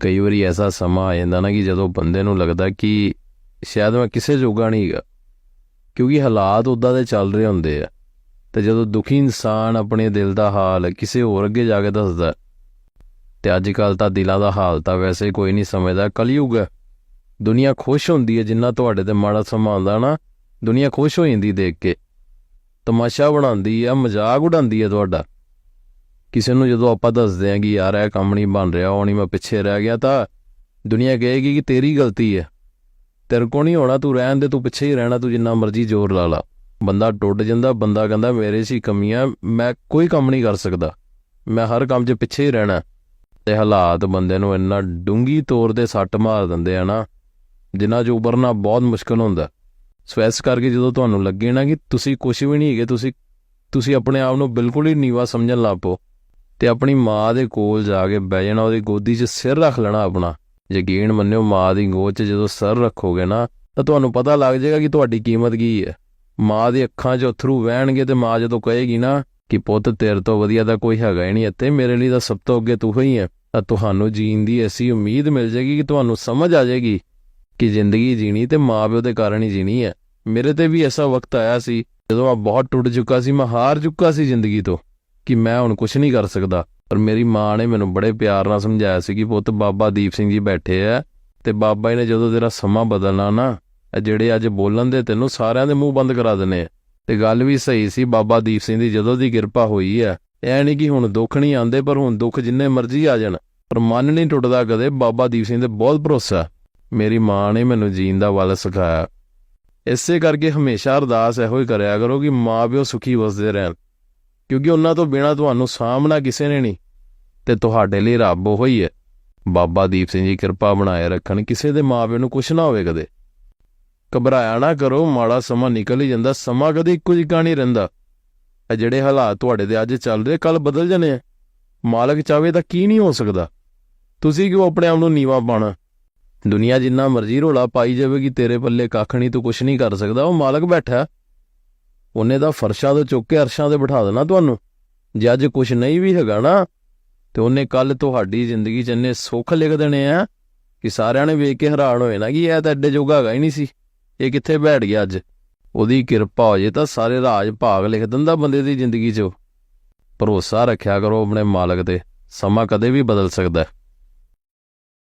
ਕਈ ਵਾਰੀ ਐਸਾ ਸਮਾਂ ਆ ਜਾਂਦਾ ਨਾ ਕਿ ਜਦੋਂ ਬੰਦੇ ਨੂੰ ਲੱਗਦਾ ਕਿ ਸ਼ਾਇਦ ਮੈਂ ਕਿਸੇ ਜੋਗਾ ਨਹੀਂ ਹੈਗਾ ਕਿਉਂਕਿ ਹਾਲਾਤ ਉਦਾਂ ਦੇ ਚੱਲ ਰਹੇ ਹੁੰਦੇ ਆ। ਤੇ ਜਦੋਂ ਦੁਖੀ ਇਨਸਾਨ ਆਪਣੇ ਦਿਲ ਦਾ ਹਾਲ ਕਿਸੇ ਹੋਰ ਅੱਗੇ ਜਾ ਕੇ ਦੱਸਦਾ ਹੈ, ਤੇ ਅੱਜ ਕੱਲ ਤਾਂ ਦਿਲਾਂ ਦਾ ਹਾਲ ਤਾਂ ਵੈਸੇ ਕੋਈ ਨਹੀਂ ਸਮਝਦਾ ਕਲਯੁਗ ਹੈ। ਦੁਨੀਆ ਖੁਸ਼ ਹੁੰਦੀ ਹੈ ਜਿੰਨਾ ਤੁਹਾਡੇ ਤੇ ਮਾੜਾ ਸਮਾਂ ਆਉਂਦਾ ਨਾ ਦੁਨੀਆ ਖੁਸ਼ ਹੋ ਜਾਂਦੀ ਦੇਖ ਕੇ। ਤਮਾਸ਼ਾ ਬਣਾਉਂਦੀ ਆ ਮਜ਼ਾਕ ਉਡਾਉਂਦੀ ਹੈ ਤੁਹਾਡਾ। ਕਿਸੇ ਨੂੰ ਜਦੋਂ ਆਪਾਂ ਦੱਸਦੇ ਆਂ ਕਿ ਯਾਰ ਇਹ ਕੰਮ ਨਹੀਂ ਬਣ ਰਿਹਾ, ਉਹ ਨਹੀਂ ਮੈਂ ਪਿੱਛੇ ਰਹਿ ਗਿਆ, ਤਾਂ ਦੁਨੀਆ ਕਹੇਗੀ ਕਿ ਤੇਰੀ ਗਲਤੀ ਹੈ। ਤੇਰੇ ਕੋ ਨਹੀਂ ਹੋਣਾ, ਤੂੰ ਰਹਿਣ ਦੇ, ਤੂੰ ਪਿੱਛੇ ਹੀ ਰਹਿਣਾ, ਤੂੰ ਜਿੰਨਾ ਮਰਜ਼ੀ ਜ਼ੋਰ ਲਾ ਲਾ। ਬੰਦਾ ਟੁੱਟ ਜਾਂਦਾ, ਬੰਦਾ ਕਹਿੰਦਾ, ਮੇਰੇ 'ਚ ਹੀ ਕਮੀਆਂ ਮੈਂ ਕੋਈ ਕੰਮ ਨਹੀਂ ਕਰ ਸਕਦਾ। ਮੈਂ ਹਰ ਕੰਮ 'ਚ ਪਿੱਛੇ ਹੀ ਰਹਿਣਾ ਤੇ ਹਾਲਾਤ ਬੰਦੇ ਨੂੰ ਇੰਨਾ ਡੂੰਗੀ ਤੌਰ ਤੇ ਸੱਟ ਮਾਰ ਦਿੰਦੇ ਆ ਨਾ ਜਿਨ੍ਹਾਂ 'ਚ ਉਭਰਨਾ ਬਹੁਤ ਮੁਸ਼ਕਲ ਹੁੰਦਾ। ਸੋ ਇਸ ਕਰਕੇ ਜਦੋਂ ਤੁਹਾਨੂੰ ਲੱਗੇ ਨਾ ਕਿ ਤੁਸੀਂ ਕੁਝ ਵੀ ਨਹੀਂ ਹੈਗੇ, ਤੁਸੀਂ ਤੁਸੀਂ ਆਪਣੇ ਆਪ ਨੂੰ ਬਿਲਕੁਲ ਹੀ ਨੀਵਾ ਸਮਝਣ ਲੱਗ ਪਓ। ਤੇ ਆਪਣੀ ਮਾਂ ਦੇ ਕੋਲ ਜਾ ਕੇ ਬਹਿ ਜਾਣਾ, ਉਹਦੀ ਗੋਦੀ 'ਚ ਸਿਰ ਰੱਖ ਲੈਣਾ ਆਪਣਾ। ਯਕੀਨ ਮੰਨਿਓ, ਮਾਂ ਦੀ ਗੋਦ 'ਚ ਜਦੋਂ ਸਿਰ ਰੱਖੋਗੇ ਨਾ, ਤਾਂ ਤੁਹਾਨੂੰ ਪਤਾ ਲੱਗ ਜਾਏਗਾ ਕਿ ਤੁਹਾਡੀ ਕੀਮਤ ਕੀ ਹੈ। ਮਾਂ ਦੀ ਅੱਖਾਂ 'ਚ ਅਥਰੂ ਵਹਿਣਗੇ ਤੇ ਮਾਂ ਜਦੋਂ ਕਹੇਗੀ ਨਾ ਕਿ ਪੁੱਤ ਤੇਰੇ ਤੋਂ ਵਧੀਆ ਤਾਂ ਕੋਈ ਹੈਗਾ ਹੀ ਨਹੀਂ, ਇੱਥੇ ਮੇਰੇ ਲਈ ਤਾਂ ਸਭ ਤੋਂ ਅੱਗੇ ਤੂੰ ਹੀ ਹੈ, ਤਾਂ ਤੁਹਾਨੂੰ ਜੀਣ ਦੀ ਐਸੀ ਉਮੀਦ ਮਿਲ ਜਾਏਗੀ ਕਿ ਤੁਹਾਨੂੰ ਸਮਝ ਆ ਜਾਏਗੀ ਕਿ ਜ਼ਿੰਦਗੀ ਜੀਣੀ ਤੇ ਮਾਂ-ਪਿਓ ਦੇ ਕਾਰਨ ਹੀ ਜੀਣੀ ਹੈ। ਮੇਰੇ ਤੇ ਵੀ ਐਸਾ ਵਕਤ ਆਇਆ ਸੀ, ਜਦੋਂ ਮੈਂ ਬਹੁਤ ਟੁੱਟ ਚੁੱਕਾ ਸੀ, ਮੈਂ ਹਾਰ ਚੁੱਕਾ ਸੀ ਜ਼ਿੰਦਗੀ ਤੋਂ। ਕਿ ਮੈਂ ਹੁਣ ਕੁਝ ਨਹੀਂ ਕਰ ਸਕਦਾ। ਪਰ ਮੇਰੀ ਮਾਂ ਨੇ ਮੈਨੂੰ ਬੜੇ ਪਿਆਰ ਨਾਲ ਸਮਝਾਇਆ ਸੀ ਕਿ ਪੁੱਤ ਬਾਬਾ ਦੀਪ ਸਿੰਘ ਜੀ ਬੈਠੇ ਆ ਤੇ ਬਾਬਾ ਜੀ ਨੇ ਜਦੋਂ ਤੇਰਾ ਸਮਾਂ ਬਦਲਣਾ ਨਾ ਜਿਹੜੇ ਅੱਜ ਬੋਲਣ ਦੇ ਤੈਨੂੰ ਸਾਰਿਆਂ ਦੇ ਮੂੰਹ ਬੰਦ ਕਰਾ ਦੇਣੇ ਤੇ ਗੱਲ ਵੀ ਸਹੀ ਸੀ, ਬਾਬਾ ਦੀਪ ਸਿੰਘ ਦੀ ਜਦੋਂ ਦੀ ਕਿਰਪਾ ਹੋਈ ਹੈ ਐ ਨਹੀਂ ਕਿ ਹੁਣ ਦੁੱਖ ਨਹੀਂ ਆਉਂਦੇ, ਪਰ ਹੁਣ ਦੁੱਖ ਜਿੰਨੇ ਮਰਜ਼ੀ ਆ ਜਾਣ। ਪਰ ਮਨ ਨਹੀਂ ਟੁੱਟਦਾ ਕਦੇ ਬਾਬਾ ਦੀਪ ਸਿੰਘ ਤੇ ਬਹੁਤ ਭਰੋਸਾ। ਮੇਰੀ ਮਾਂ ਨੇ ਮੈਨੂੰ ਜੀਣ ਦਾ ਵੱਲ ਸਿਖਾਇਆ। ਇਸੇ ਕਰਕੇ ਹਮੇਸ਼ਾ ਅਰਦਾਸ ਇਹੋ ਹੀ ਕਰਿਆ ਕਰੋ ਕਿ ਮਾਂ-ਪਿਓ ਸੁਖੀ ਵਸਦੇ ਰਹਿਣ। ਕਿਉਂਕਿ ਉਹਨਾਂ ਤੋਂ ਬਿਨਾ ਤੁਹਾਨੂੰ ਸਾਹਮਣਾ ਕਿਸੇ ਨੇ ਨਹੀਂ, ਤੇ ਤੁਹਾਡੇ ਲਈ ਰੱਬ ਉਹ ਹੀ ਹੈ। ਬਾਬਾ ਦੀਪ ਸਿੰਘ ਜੀ ਕਿਰਪਾ ਬਣਾਏ ਰੱਖਣ, ਕਿਸੇ ਦੇ ਮਾਪਿਆਂ ਨੂੰ ਕੁਛ ਨਾ ਹੋਵੇ ਕਦੇ। ਘਬਰਾਇਆ ਨਾ ਕਰੋ, ਮਾੜਾ ਸਮਾਂ ਨਿਕਲ ਹੀ ਜਾਂਦਾ, ਸਮਾਂ ਕਦੇ ਇੱਕੋ ਜਿਹਾ ਨਹੀਂ ਰਹਿੰਦਾ। ਇਹ ਜਿਹੜੇ ਹਾਲਾਤ ਤੁਹਾਡੇ ਦੇ ਅੱਜ ਚੱਲ ਰਹੇ ਕੱਲ ਬਦਲ ਜਾਣੇ ਆ। ਮਾਲਕ ਚਾਵੇ ਤਾਂ ਕੀ ਨਹੀਂ ਹੋ ਸਕਦਾ। ਤੁਸੀਂ ਕਿਉਂ ਆਪਣੇ ਆਪ ਨੂੰ ਨੀਵਾ ਪਾਣਾ ਦੁਨੀਆ ਜਿੰਨਾ ਮਰਜ਼ੀ ਰੋਲਾ ਪਾਈ ਜਾਵੇਗੀ ਤੇਰੇ ਪੱਲੇ ਕੱਖ ਨਹੀਂ, ਤੂੰ ਕੁਝ ਨਹੀਂ ਕਰ ਸਕਦਾ। ਉਹ ਮਾਲਕ ਬੈਠਾ। ਉਹਨੇ ਤਾਂ ਫਰਸ਼ਾਂ ਤੋਂ ਚੁੱਕ ਕੇ ਅਰਸ਼ਾਂ ਤੇ ਬਿਠਾ ਦੇਣਾ ਤੁਹਾਨੂੰ। ਜੇ ਅੱਜ ਕੁਝ ਨਹੀਂ ਵੀ ਹੈਗਾ ਨਾ, ਤੇ ਉਹਨੇ ਕੱਲ ਤੁਹਾਡੀ ਜ਼ਿੰਦਗੀ 'ਚ ਇੰਨੇ ਸੁੱਖ ਲਿਖ ਦੇਣੇ ਆ ਕਿ ਸਾਰਿਆਂ ਨੇ ਵੇਖ ਕੇ ਹੈਰਾਨ ਹੋਏ ਨਾ ਕਿ ਇਹ ਤਾਂ ਐਡੇ ਜੋਗਾ ਹੈਗਾ ਹੀ ਨਹੀਂ ਸੀ। ਇਹ ਕਿੱਥੇ ਬੈਠ ਗਿਆ ਅੱਜ? ਉਹਦੀ ਕਿਰਪਾ ਹੋ ਜੇ ਤਾਂ ਸਾਰੇ ਰਾਜ ਭਾਗ ਲਿਖ ਦਿੰਦਾ ਬੰਦੇ ਦੀ ਜ਼ਿੰਦਗੀ 'ਚ। ਭਰੋਸਾ ਰੱਖਿਆ ਕਰੋ ਆਪਣੇ ਮਾਲਕ ਤੇ। ਸਮਾਂ ਕਦੇ ਵੀ ਬਦਲ ਸਕਦਾ। ਹੈ